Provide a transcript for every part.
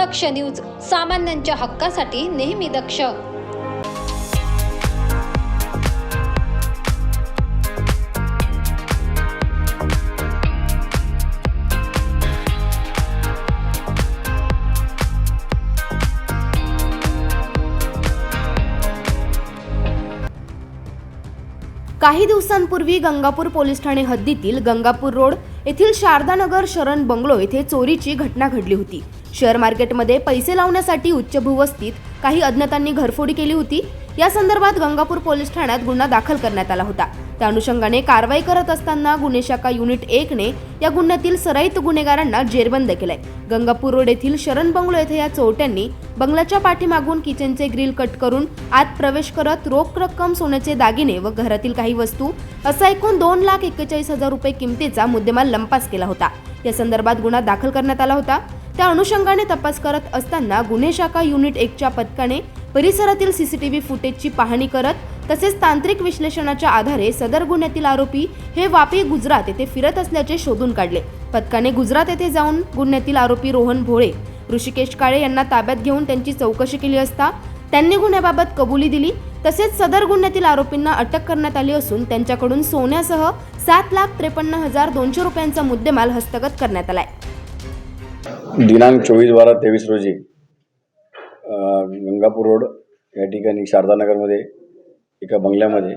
दक्ष news सामान्यांच्या हक्कासाठी नेहमी दक्ष. काही दिवसांपूर्वी गंगापूर पोलीस ठाणे हद्दीतील गंगापूर रोड येथील शारदानगर शरण बंगलो येथे चोरीची घटना घडली होती. शेअर मार्केटमध्ये पैसे लावण्यासाठी उच्चभूवस्तीत काही अज्ञातांनी घरफोडी केली होती. या संदर्भात गंगापूर पोलीस ठाण्यात गुन्हा दाखल करण्यात आला होता. त्या अनुषंगाने कारवाई करत असताना गुन्हे शाखा युनिट एकने या गुन्ह्यातील सराईत गुन्हेगारांना जेरबंद केलाय. गंगापूर रोड येथील शरण बंगलो येथे या चोरट्यांनी बंगल्याच्या पाठीमागून किचनचे ग्रिल कट करून आत प्रवेश करत रोख रक्कम सोन्याचे दागिने व घरातील काही वस्तू असा एकूण दोन लाख एक्केचाळीस हजार रुपये किमतीचा मुद्देमाल लंपास केला होता. या संदर्भात गुन्हा दाखल करण्यात आला होता. त्या अनुषंगाने तपास करत असताना गुन्हे शाखा युनिट एकच्या पथकाने परिसरातील सीसीटीव्ही फुटेजची पाहणी करत तसेच तांत्रिक विश्लेषणाच्या आधारे सदर गुन्ह्यातील आरोपी हे वापी गुजरात येथे फिरत असल्याचे शोधून काढले. पथकाने गुजरात येथे जाऊन गुन्ह्यातील आरोपी रोहन भोळे ऋषिकेश काळे यांना ताब्यात घेऊन त्यांची चौकशी केली असता त्यांनी गुन्ह्याबाबत कबुली दिली. तसेच सदर गुन्ह्यातील आरोपींना अटक करण्यात आली असून त्यांच्याकडून सोन्यासह सात लाख त्रेपन्न हजार दोनशे रुपयांचा मुद्देमाल हस्तगत करण्यात आलाय. दिनांक चोवीस बारा तेवीस रोजी गंगापूर रोड या ठिकाणी शारदानगरमध्ये एका बंगल्यामध्ये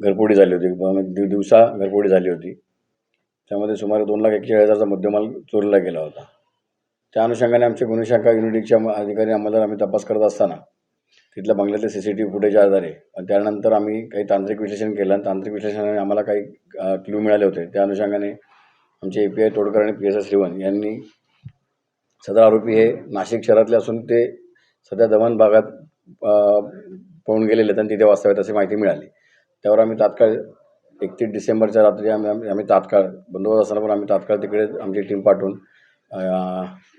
घरपोडी झाली होती. ब- दिव दिवसा घरपोडी झाली होती. त्यामध्ये सुमारे दोन लाख एकशे हजारचा मुद्देमाल चोरीला गेला होता. त्या अनुषंगाने आमचे गुन्हे शाखा युनिटच्या अधिकारी आम्हाला आम्ही तपास करत असताना तिथल्या बंगल्यातले सी सी टी व्ही फुटेजच्या आधारे आणि त्यानंतर आम्ही काही तांत्रिक विश्लेषण केलं आणि तांत्रिक विश्लेषणाने आम्हाला काही क्ल्यू मिळाले होते. त्या अनुषंगाने आमचे ए पी आय तोडकर आणि पी एस एस श्रीवन यांनी सदर आरोपी हे नाशिक शहरातले असून ते सध्या दमण भागात पळून गेलेले आहेत आणि तिथे वास्तव्यात अशी माहिती मिळाली. त्यावर आम्ही तात्काळ एकतीस डिसेंबरच्या रात्री आम्ही आम्ही आम्ही तात्काळ बंदोबस्त असताना पण आम्ही तात्काळ तिकडे आमची टीम पाठवून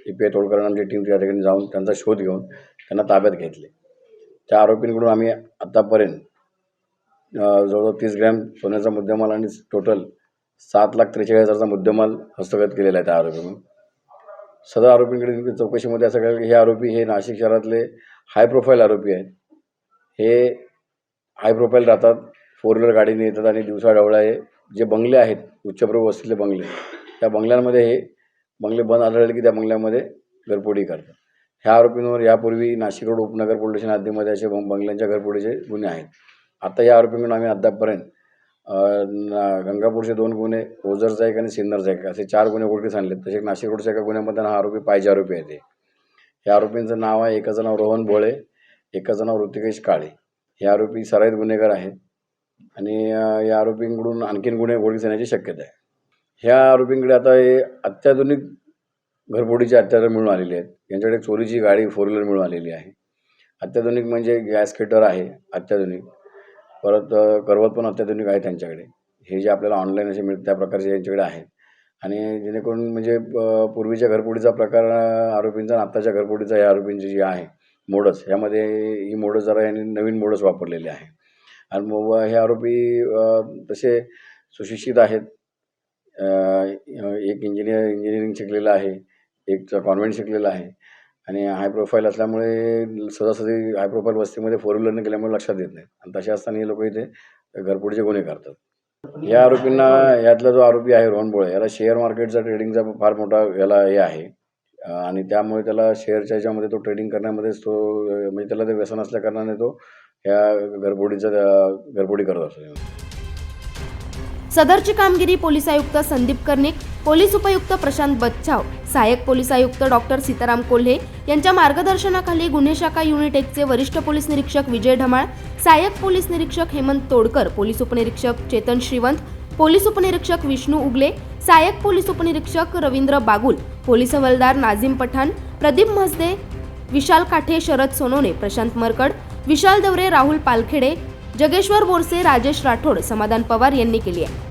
ए पी आय तोडकर आणि आमची टीम त्या ठिकाणी जाऊन त्यांचा शोध घेऊन त्यांना ताब्यात घेतले. त्या आरोपींकडून आम्ही आत्तापर्यंत जवळजवळ तीस ग्रॅम सोन्याचा मुद्देमाल आणि टोटल सात लाख त्रेचाळीस हजारचा मुद्देमाल हस्तगत केलेला आहे त्या आरोपीनं सदर आरोपींकडे चौकशीमध्ये असं कळलं की हे आरोपी हे नाशिक शहरातले हाय प्रोफाईल आरोपी आहेत. हे हाय प्रोफाईल राहतात फोर व्हीलर गाडीने येतात आणि दिवसा ढवळा हे जे बंगले आहेत उच्चप्रभू वस्तीतले बंगले त्या बंगल्यांमध्ये हे बंगले बंद आढळले की त्या बंगल्यामध्ये घरपोडी करतात. ह्या आरोपींवर यापूर्वी नाशिक रोड उपनगर पोलीस स्टेशन हद्दीमध्ये असे बंग बंगल्यांच्या घरपोडीचे गुन्हे आहेत. आता या आरोपींकडून आम्ही अद्यापपर्यंत गंगापूरचे दोन गुन्हे ओझरचा एक आणि सिन्नरचा एक असे चार गुन्हे उघडकीस आणले तसेच नाशिक रोडच्या एका गुन्ह्यामध्ये हा आरोपी पाहिजे आरोपी आहे ते या आरोपींचं नाव आहे एकाचं नाव रोहन भोळे एकाचं नाव ऋतिकेश काळे. हे आरोपी सराईत गुन्हेगार आहेत आणि या आरोपींकडून आणखीन गुन्हे उघडकीस येण्याची शक्यता आहे. ह्या आरोपींकडे आता हे अत्याधुनिक घरफोडीचे हत्यारं मिळून आलेले आहेत. यांच्याकडे चोरीची गाडी फोर व्हीलर मिळून आलेली आहे. अत्याधुनिक म्हणजे गॅस केटर आहे अत्याधुनिक. परत करवत पण अत्याधुनिक आहे त्यांच्याकडे. हे जे आपल्याला ऑनलाईन असे मिळतं त्या प्रकारचे यांच्याकडे आहेत. आणि जेणेकरून म्हणजे पूर्वीच्या घरफोडीचा प्रकार आरोपींचा आणि आत्ताच्या घरफोडीचा या आरोपींची जी आहे मोडस ह्यामध्ये ही मोडस जरा यांनी नवीन मोडस वापरलेले आहे. आणि मग हे आरोपी तसे सुशिक्षित आहेत. एक इंजिनियर इंजिनिअरिंग शिकलेलं आहे एक कॉन्व्हेंट शिकलेलं आहे. आणि हाय प्रोफाईल असल्यामुळे सहजासहजी हाय प्रोफाईल वस्तीमध्ये फोर व्हीलरने गेल्यामुळे लक्षात येत नाही. आणि तसे असताना हे लोक इथे घरफोडीचे गुन्हे करतात. या आरोपींना यातला जो आरोपी आहे रोहन बोळे याला शेअर मार्केटचा ट्रेडिंगचा फार मोठा याला हे आहे. आणि त्यामुळे त्याला शेअरच्या ह्याच्यामध्ये तो ट्रेडिंग करण्यामध्येच तो म्हणजे त्याला ते व्यसन असल्या कारणाने तो ह्या घरबोडीचा घरबोडी करत असतो. सदरची कामगिरी पोलीस आयुक्त संदीप कर्णिक पोलीस उपायुक्त प्रशांत बच्छाव सहाय्यक पोलीस आयुक्त डॉक्टर सीताराम कोल्हे यांच्या मार्गदर्शनाखाली गुन्हे शाखा युनिट एकचे वरिष्ठ पोलीस निरीक्षक विजय ढमाळ सहाय्यक पोलीस निरीक्षक हेमंत तोडकर पोलीस उपनिरीक्षक चेतन श्रीवंत पोलीस उपनिरीक्षक विष्णू उगले सहाय्यक पोलीस उपनिरीक्षक रवींद्र बागुल पोलीस हवालदार नाझीम पठाण प्रदीप म्हसदे विशाल काठे शरद सोनोने प्रशांत मरकड विशाल दवरे राहुल पालखेडे जगेश्वर बोरसे राजेश राठोड समाधान पवार यांनी केली आहे.